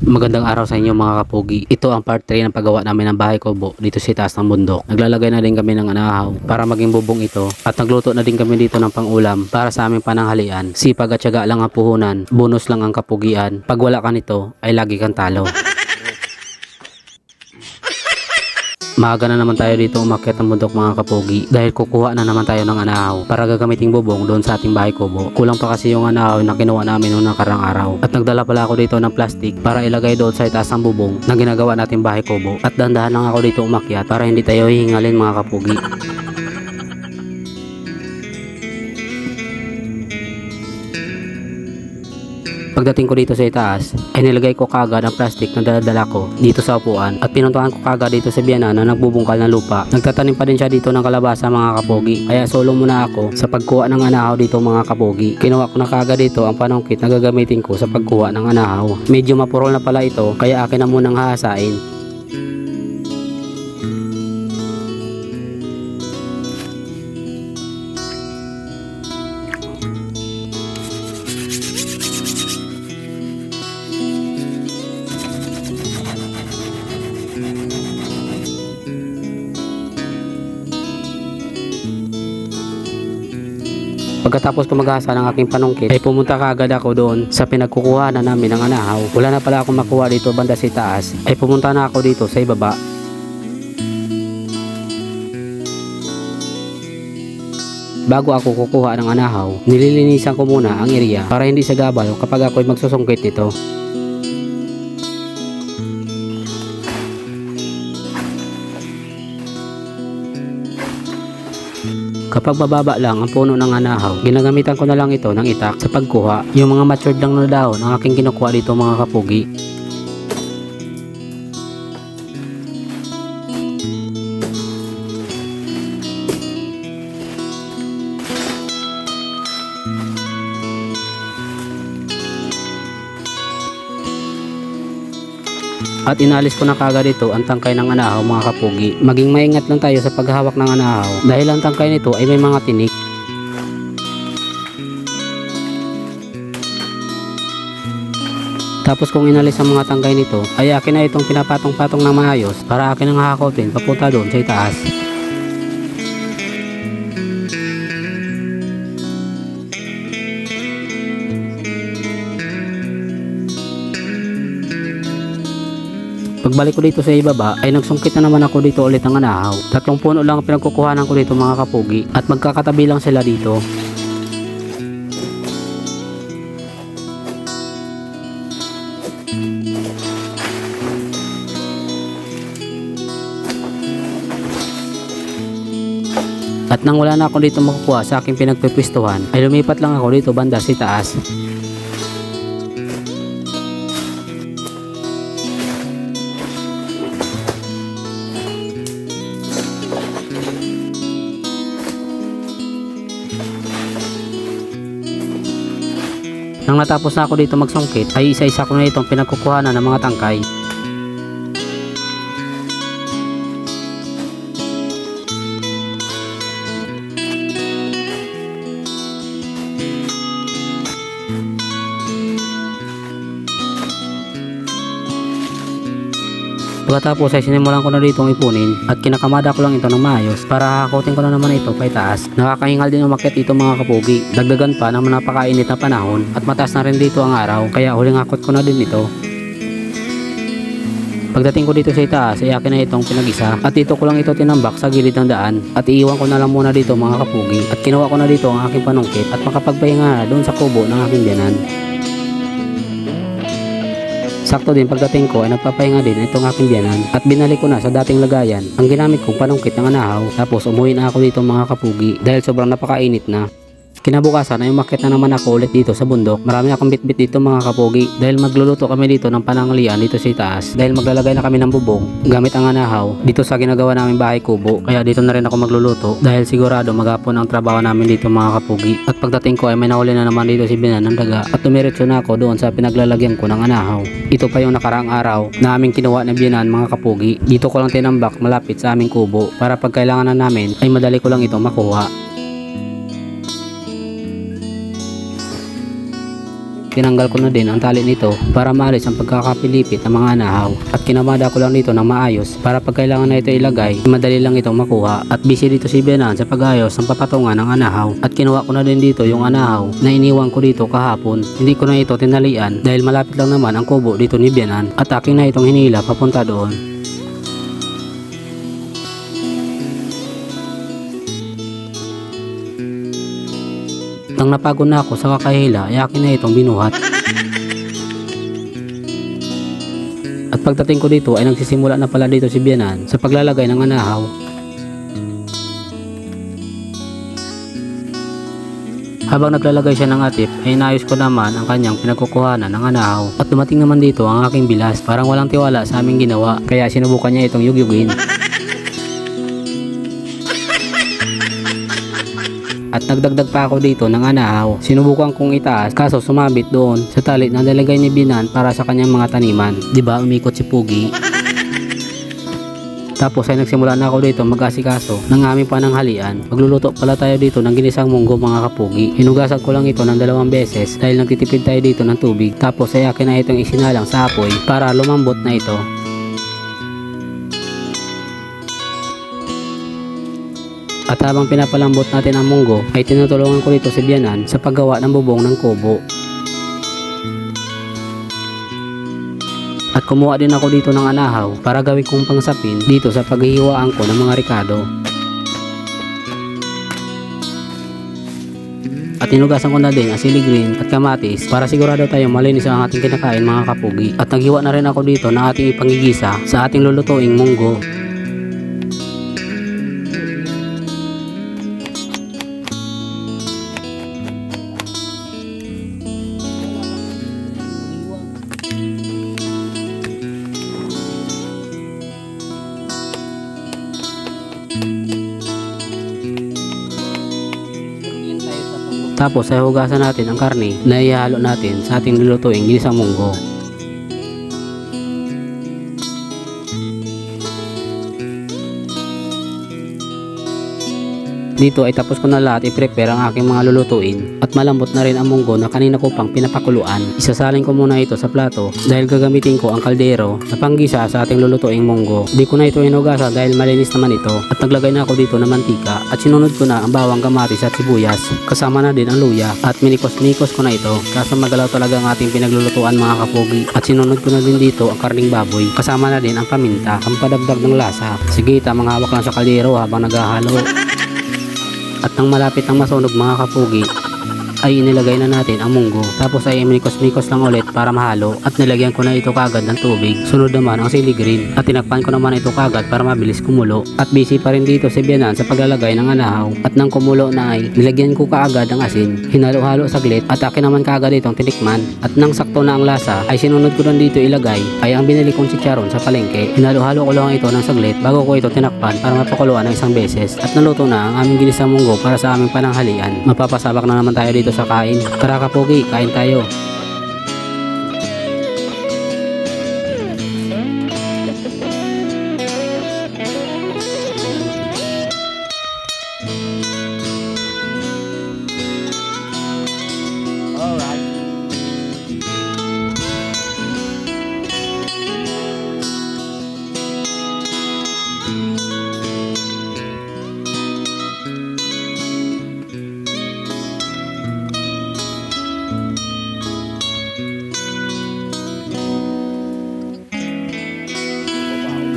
Magandang araw sa inyo mga kapugi. Ito ang part 3 ng paggawa namin ng bahay kubo dito sa taas ng bundok. Naglalagay na din kami ng anahaw para maging bubong ito at nagluto na din kami dito ng pangulam para sa aming pananghalian. Sipag at syaga lang ang puhunan, bonus lang ang kapugian. Pag wala ka nito ay lagi kang talo. Maaga na naman tayo dito umakyat ng bundok mga kapugi dahil kukuha na naman tayo ng anahaw para gagamiting bubong doon sa ating bahay kubo. Kulang pa kasi yung anahaw na kinuha namin noong nakarang araw. At nagdala pala ako dito ng plastic para ilagay doon sa itaas ng bubong na ginagawa nating bahay kubo. At dandahan lang ako dito umakyat para hindi tayo hihingalin mga kapugi. Pagdating ko dito sa itaas, ay nilagay ko kagad ang plastic na daladala ko dito sa upuan at pinuntahan ko kagad dito sa biyana na nagbubungkal ng lupa. Nagtatanim pa din siya dito ng kalabasa mga kapogi. Kaya solo muna ako sa pagkuha ng anahaw dito mga kapogi. Kinuha ko na kagad dito ang panungkit na gagamitin ko sa pagkuha ng anahaw. Medyo mapurol na pala ito kaya akin na munang hahasain. Pagkatapos ko ng aking panungkit, ay pumunta kaagad ako doon sa pinagkukuha na namin ng anahaw. Wala na pala akong makuha dito banda sa taas, ay pumunta na ako dito sa ibaba. Bago ako kukuha ng anahaw, nililinisan ko muna ang area para hindi sa gabal kapag ako'y magsusungkit nito. Kapag mababa lang ang puno ng anahaw, ginagamitan ko na lang ito ng itak sa pagkuha. Yung mga matured lang na dahon ang aking kinukuha dito mga kapugi. At inalis ko na kagad ito ang tangkay ng anahaw mga kapugi. Maging maingat lang tayo sa paghawak ng anahaw dahil ang tangkay nito ay may mga tinik. Tapos kung inalis ang mga tangkay nito, ay akin na itong pinapatong-patong ng maayos para akin ang hahakotin papunta doon sa itaas. Pagbalik ko dito sa ibaba ay nagsungkit na naman ako dito ulit ng anahaw. Tatlong puno lang ang pinagkukuhanan ko dito mga kapugi at magkakatabi lang sila dito. At nang wala na ako dito makukuha sa aking pinagpipwistuhan, ay lumipat lang ako dito banda sa taas. Nang natapos na ako dito magsungkit, ay isa-isa ko na itong pinagkukuhanan ng mga tangkay. Pagkatapos ay sinimulan ko na dito ang ipunin at kinakamada ko lang ito ng maayos para hakotin ko na naman ito pa itaas. Nakakahingal din umakyat dito mga kapugi. Dagdagan pa ng napakainit na panahon at mataas na rin dito ang araw kaya huling hakot ko na din ito. Pagdating ko dito sa itaas ay akin na itong pinag-isa at dito ko lang ito tinambak sa gilid ng daan at iiwan ko na lang muna dito mga kapugi at kinuha ko na dito ang aking panungkit at makapagpahinga doon sa kubo ng aking biyanan. Sakto din pagdating ko ay nagpapahinga din itong aking biyanan at binalik ko na sa dating lagayan ang ginamit kong panungkit ng anahaw tapos umuwi na ako dito mga kapugi dahil sobrang napakainit na. Kinabukasan ay umakyat na naman ako ulit dito sa bundok. Marami akong bitbit dito mga kapogi dahil magluluto kami dito ng pananghalian dito sa itaas dahil maglalagay na kami ng bubong gamit ang anahaw dito sa ginagawa namin bahay kubo. Kaya dito na rin ako magluluto dahil sigurado magapon ang trabaho namin dito mga kapogi. At pagdating ko ay may nahuli na naman dito si Binan ng daga at tumiretso na ako doon sa pinaglalagyan ko ng anahaw. Ito pa yung nakaraang araw na aming kinuha ng Binan mga kapogi. Dito ko lang tinambak malapit sa aming kubo para pag kailangan na namin ay madali ko lang ito makuha. Tinanggal ko na din ang tali nito para maalis ang pagkakapilipit ng mga anahaw. At kinamada ko lang dito ng maayos para pag kailangan na ito ilagay, madali lang itong makuha. At busy dito si Benan sa pag-ayos ng papatungan ng anahaw. At kinuha ko na din dito yung anahaw na iniwan ko dito kahapon. Hindi ko na ito tinalian dahil malapit lang naman ang kubo dito ni Benan at aking na itong hinila papunta doon. Nang napagod na ako sa kakahila, ay akin na itong binuhat. At pagdating ko dito ay nagsisimula na pala dito si Bianan sa paglalagay ng anahaw. Habang naglalagay siya ng atip, ay inayos ko naman ang kanyang pinagkukuhanan ng anahaw. At dumating naman dito ang aking bilas. Parang walang tiwala sa aming ginawa, kaya sinubukan niya itong yugyugin. At nagdagdag pa ako dito ng anahaw. Sinubukan kong itaas kaso sumabit doon sa tali na nilagay ni Binan para sa kanyang mga taniman. ba umikot si Pugi? Tapos ay nagsimula na ako dito mag-asikaso ng aming pananghalian. Magluluto pala tayo dito ng ginisang munggo mga kapugi. Hinugasan ko lang ito ng dalawang beses dahil nagtitipid tayo dito ng tubig. Tapos ay akin na itong isinalang sa apoy para lumambot na ito. At habang pinapalambot natin ang munggo, ay tinutulungan ko dito si Bianan sa paggawa ng bubong ng kubo. At kumuha din ako dito ng anahaw para gawin kong pangsapin dito sa paghihiwaan ko ng mga rikado. At tinugasan ko na din ang sili green at kamatis para sigurado tayo malinis ang ating kinakain mga kapugi. At naghiwa na rin ako dito ng ating ipangigisa sa ating lulutuing munggo. Tapos ay hugasan natin ang karne na ihalo natin sa ating lulutuing ginisang munggo. Dito ay tapos ko na lahat i-prepare ang aking mga lulutuin at malambot na rin ang munggo na kanina ko pang pinapakuluan. Isasalin ko muna ito sa plato dahil gagamitin ko ang kaldero na panggisa sa ating lulutuing munggo. Di ko na ito hinugasan dahil malinis naman ito at naglagay na ako dito ng mantika at sinunod ko na ang bawang kamatis at sibuyas kasama na din ang luya at minikos-mikos ko na ito kaso magalaw talaga ang ating pinaglulutuan mga kapogi at sinunod ko na din dito ang karning baboy kasama na din ang paminta ang padagdag ng lasa. Sige tamang hawak lang sa kaldero habang naghahalo. At nang malapit ang masunog mga kapugi, ay inilagay na natin ang munggo. Tapos ay minikos-mikos lang ulit para mahalo at nilagyan ko na ito kagad ng tubig. Sunod naman ang sili green at tinakpan ko naman ito kagad para mabilis kumulo. At busy pa rin dito si Bianan sa paglalagay ng anahaw. At nang kumulo na ay nilagyan ko kaagad ang asin. Hinalo-halo saglit at akin naman kagad itong tinikman. At nang sakto na ang lasa ay sinunod ko lang dito ilagay ay ang binili kong chicharon sa palengke. Hinalo-halo ko lang ito ng saglit bago ko ito tinakpan para mapakuluan ng isang beses. At naluto na ang aming ginisang munggo para sa aming pananghalian. Mapapasabak na naman tayo dito sa kain. Tara kapogi, kain tayo.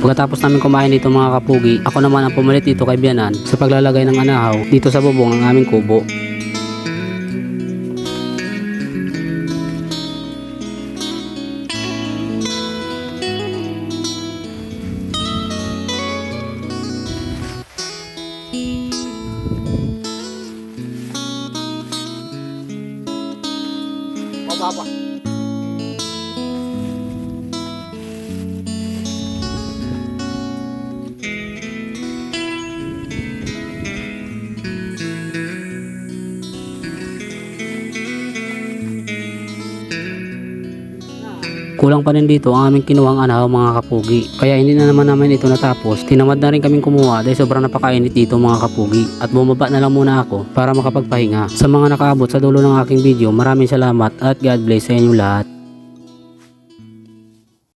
Pagkatapos namin kumain dito mga kapugi, ako naman ang pumalit dito kay Bianan sa paglalagay ng anahaw dito sa bubong ng aming kubo. Baba. Kulang pa rin dito ang aming kinuhang anahaw mga kapugi. Kaya hindi na naman namin ito natapos. Tinamad na rin kaming kumuha dahil sobrang napakainit dito mga kapugi. At bumaba na lang muna ako para makapagpahinga. Sa mga nakaabot sa dulo ng aking video, maraming salamat at God bless sa inyong lahat.